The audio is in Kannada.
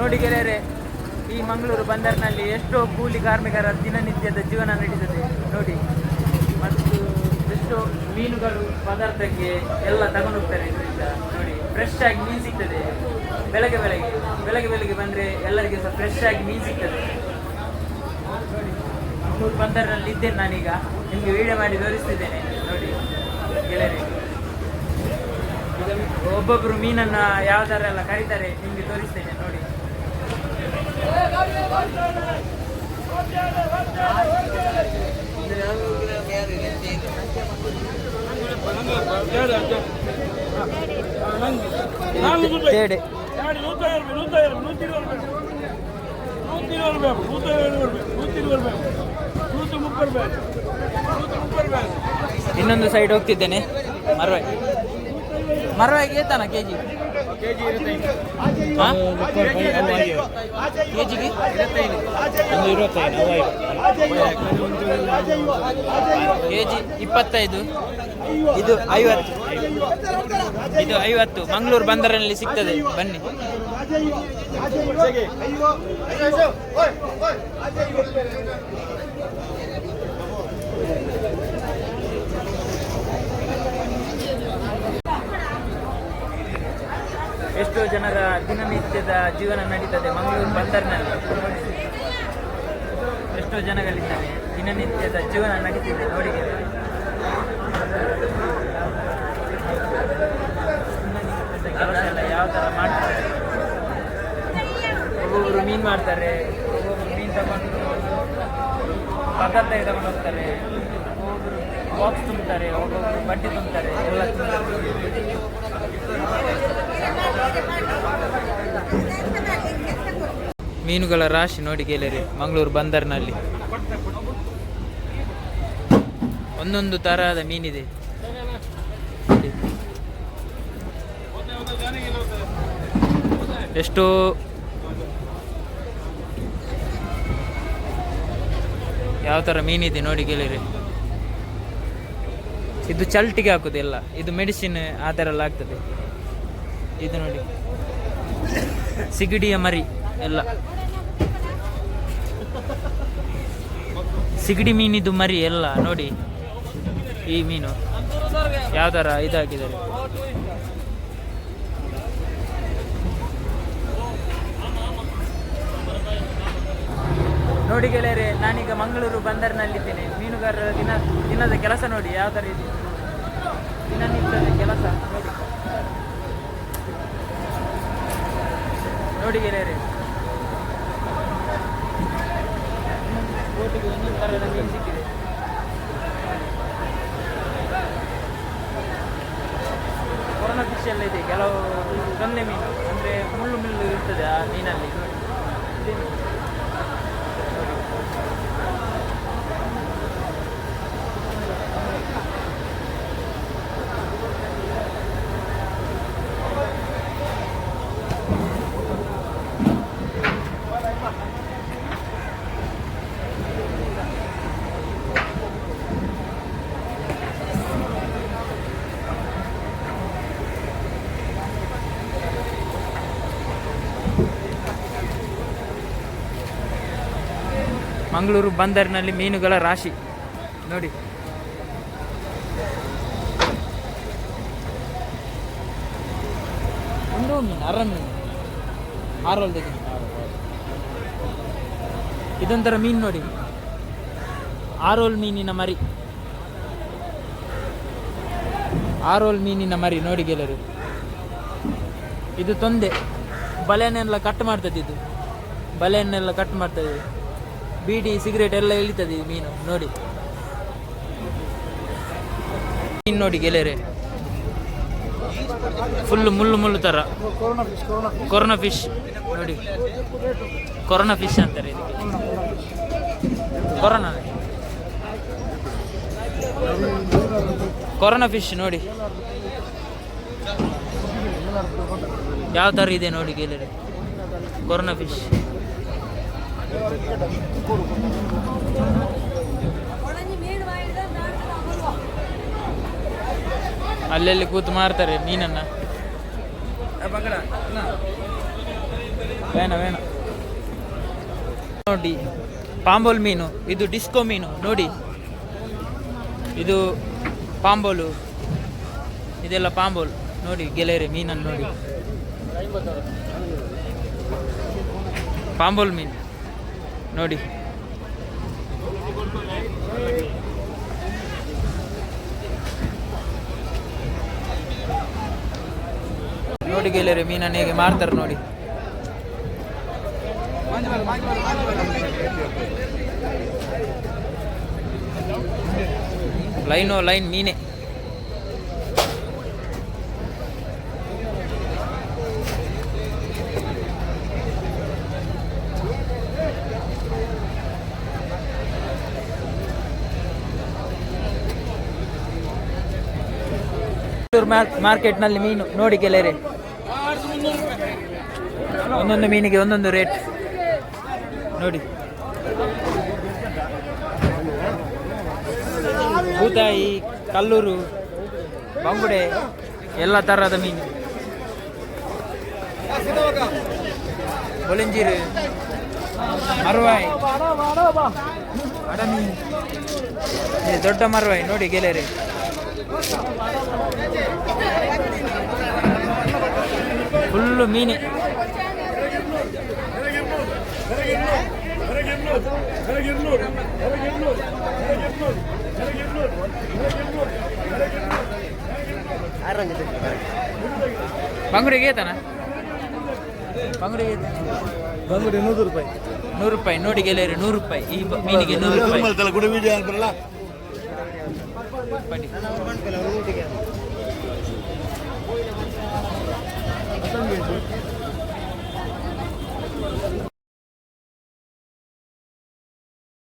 ನೋಡಿ ಗೆಳೆಯರೆ, ಈ ಮಂಗಳೂರು ಬಂದರಿನಲ್ಲಿ ಎಷ್ಟೋ ಕೂಲಿ ಕಾರ್ಮಿಕರ ದಿನನಿತ್ಯದ ಜೀವನ ನಡೀತದೆ. ನೋಡಿ, ಮತ್ತು ಎಷ್ಟೋ ಮೀನುಗಳು ಪದಾರ್ಥಕ್ಕೆ ಎಲ್ಲ ತಗೊಂಡು ಹೋಗ್ತಾರೆ ಇದರಿಂದ. ನೋಡಿ ಫ್ರೆಶ್ ಆಗಿ ಮೀನು ಸಿಗ್ತದೆ. ಬೆಳಗ್ಗೆ ಬೆಳಗ್ಗೆ ಬೆಳಗ್ಗೆ ಬೆಳಗ್ಗೆ ಬಂದರೆ ಎಲ್ಲರಿಗೆ ಸಹ ಫ್ರೆಶ್ ಆಗಿ ಮೀನು ಸಿಗ್ತದೆ. ನೋಡಿ, ಮಂಗಳೂರು ಬಂದರಿನಲ್ಲಿ ಇದ್ದೇನೆ ನಾನೀಗ. ನಿಮಗೆ ವಿಡಿಯೋ ಮಾಡಿ ತೋರಿಸ್ತಿದ್ದೇನೆ ನೋಡಿ, ಗೆಳೆಯರೆ ಒಬ್ಬೊಬ್ಬರು ಮೀನನ್ನು ಯಾವ ಥರ ಎಲ್ಲ ಕರೀತಾರೆ, ನಿಮಗೆ ತೋರಿಸ್ತೇನೆ. ನೋಡಿ. ಇನ್ನೊಂದು ಸೈಡ್ ಹೋಗ್ತಿದ್ದೇನೆ. ಮರವಾಗಿ ಮರವಾಗಿ ಏತಾನ ಕೆ ಜಿ ಕೆಜಿ ಇರುತ್ತೈದು ಕೆ ಜಿಗೆ ಒಂದು ಇರುತ್ತೈದು ಕೆ ಜಿ ಇಪ್ಪತ್ತೈದು ಇದು ಐವತ್ತು ಇದು ಐವತ್ತು ಮಂಗಳೂರು ಬಂದರಲ್ಲಿ ಸಿಗ್ತದೆ ಬನ್ನಿ ಎಷ್ಟೋ ಜನರ ದಿನನಿತ್ಯದ ಜೀವನ ನಡೀತದೆ ಮಂಗಳೂರು ಬಂದರಿನಲ್ಲಿ. ಎಷ್ಟೋ ಜನಗಳಿದ್ದಾರೆ, ದಿನನಿತ್ಯದ ಜೀವನ ನಡೀತಿದೆ ನೋಡಿ. ಎಲ್ಲ ಯಾವ ಥರ ಮಾಡ್ತಾರೆ. ಒಬ್ಬೊಬ್ಬರು ಮೀನು ಮಾಡ್ತಾರೆ ಒಬ್ಬೊಬ್ಬರು ಮೀನು ತಗೊಂಡು ಪದಾರ್ಥ ತಗೊಂಡು ಹೋಗ್ತಾರೆ ಒಬ್ಬೊಬ್ಬರು ಬಾಕ್ಸ್ ತುಂಬ್ತಾರೆ ಒಬ್ಬೊಬ್ಬರು ಬಟ್ಟೆ ತುಂಬ್ತಾರೆ, ಎಲ್ಲ. ಮೀನುಗಳ ರಾಶಿ ನೋಡಿ ಗೆಳೆಯರೆ, ಮಂಗಳೂರು ಬಂದರ್ನಲ್ಲಿ. ಒಂದೊಂದು ತರಹದ ಮೀನಿದೆ. ಎಷ್ಟೋ ಯಾವ ಥರ ಮೀನಿದೆ ನೋಡಿ ಗೆಳೆಯರೆ. ಇದು ಚಲ್ಟಿಗೆ ಹಾಕುದಿಲ್ಲ ಇದು ಮೆಡಿಸಿನ್ ಆ ಥರ ಎಲ್ಲ ಆಗ್ತದೆ. ಇದು ನೋಡಿ. ಸಿಗಡಿಯ ಮರಿ, ಎಲ್ಲ. ಸಿಗಡಿ ಮೀನಿದು ಮರಿ, ಎಲ್ಲ. ನೋಡಿ, ಈ ಮೀನು. ಯಾವ ಥರ ಇದಾಕಿದ್ದಾರೆ ನೋಡಿ ಗೆಳೆಯರೆ, ನಾನೀಗ ಮಂಗಳೂರು ಬಂದರಿನಲ್ಲಿದ್ದೇನೆ. ಮೀನುಗಾರರ ದಿನ, ದಿನದ ಕೆಲಸ ನೋಡಿ, ಯಾವ ಥರ ಇದೆ. ದಿನನಿತ್ಯದ ಕೆಲಸ, ನೋಡಿ. ನೋಡಿ ಗೆಳೆಯರೆ ಕೋಟಿಗೆ ಒಂದೊಂದು ಥರ ಮೀನು ಸಿಕ್ಕಿದೆ. ಕೊರೋನಾ ಫಿಶ್ ಎಲ್ಲ ಇದೆ. ಕೆಲವು ಸೊನ್ನೆ ಮೀನು, ಅಂದರೆ ಮುಳ್ಳು ಮುಳ್ಳು ಇರ್ತದೆ ಆ ಮೀನಲ್ಲಿ ನೋಡಿ ಇದೇ ಮೀನು. ಮಂಗಳೂರು ಬಂದರಿನಲ್ಲಿ ಮೀನುಗಳ ರಾಶಿ. ನೋಡಿ. ಒಂದು ಮೀನು ಅರ ಮೀನು. ಆರೋಲ್ ತೆಗಿ ಇದೊಂಥರ ಮೀನು ನೋಡಿ. ಆರೋಲ್ ಮೀನಿನ ಮರಿ. ಆರೋಲ್ ಮೀನಿನ ಮರಿ ನೋಡಿ ಗೆಲರು ಇದು ತೊಂದೆ. ಬಲೆಯನ್ನೆಲ್ಲ ಕಟ್ ಮಾಡ್ತದೆ ಇದು. ಬಲೆಯನ್ನೆಲ್ಲ ಕಟ್ ಮಾಡ್ತದೆ. ಬೀಡಿ ಸಿಗರೇಟ್ ಎಲ್ಲ ಇಳಿತದೆ ಈ ಮೀನು, ನೋಡಿ. ಮೀನು ನೋಡಿ ಗೆಳೆಯರೆ. ಫುಲ್ ಮುಳ್ಳು ಮುಳ್ಳು ಥರ ಕೊರೋನಾ ಫಿಶ್ ನೋಡಿ. ಕೊರೋನಾ ಫಿಶ್ ಅಂತಾರೆ ಇದಕ್ಕೆ. ಕೊರೋನಾ ಕೊರೋನಾ ಫಿಶ್ ನೋಡಿ. ಯಾವ ಥರ ಇದೆ ನೋಡಿ ಗೆಳೆಯರೆ. ಕೊರೋನಾ ಫಿಶ್ ಅಲ್ಲೆಲ್ಲಿ ಕೂತು ಮಾರ್ತಾರೆ ಮೀನನ್ನ ಬೇಡ ವೇಣ ನೋಡಿ, ಪಾಂಬೋಲ್ ಮೀನು, ಇದು ಡಿಸ್ಕೋ ಮೀನು, ನೋಡಿ. ಇದು ಪಾಂಬೋಲು. ಇದೆಲ್ಲ ಪಾಂಬೋಲ್. ನೋಡಿ, ಗೆಳೆಯರೆ ಮೀನನ್ನು ನೋಡಿ. ಪಾಂಬೋಲ್ ಮೀನು. ನೋಡಿ. ನೋಡಿ ಗೆಳೆಯರೆ ಮೀನನ್ನು ಹೇಗೆ ಮಾಡ್ತಾರೆ ನೋಡಿ. ಲೈನೋ ಲೈನ್ ಮೀನೆ. ಮಾರ್ಕೆಟ್ನಲ್ಲಿ ಮೀನು ನೋಡಿ ಗೆಳೆಯರೆ. ಒಂದೊಂದು ಮೀನಿಗೆ ಒಂದೊಂದು ರೇಟ್. ನೋಡಿ. ಬೂತಾಯಿ ಕಲ್ಲೂರು, ಬಂಗುಡೆ, ಎಲ್ಲ ಥರದ ಮೀನು. ಒಳಂಜೀರು ಮರವಾಯಿ ಅಡಮಿ ಮೀನು ದೊಡ್ಡ ಮರವಾಯಿ, ನೋಡಿ ಗೆಳೆಯರೆ. ಫುಲ್ಲು ಮೀನೆ. ಬಂಗುಡಿಗೆ ಏತನ? ಬಂಗುಡಿಗೆ ಬಂಗುಡಿ ನೂರು ರೂಪಾಯಿ. ನೂರು ರೂಪಾಯಿ ನೋಡಿ ಗೆಳೆಯರೆ ನೂರು ರೂಪಾಯಿ. ಈ ಮೀನಿಗೆ ನೂರು ರೂಪಾಯಿ. ಕೂಡ 어떤 게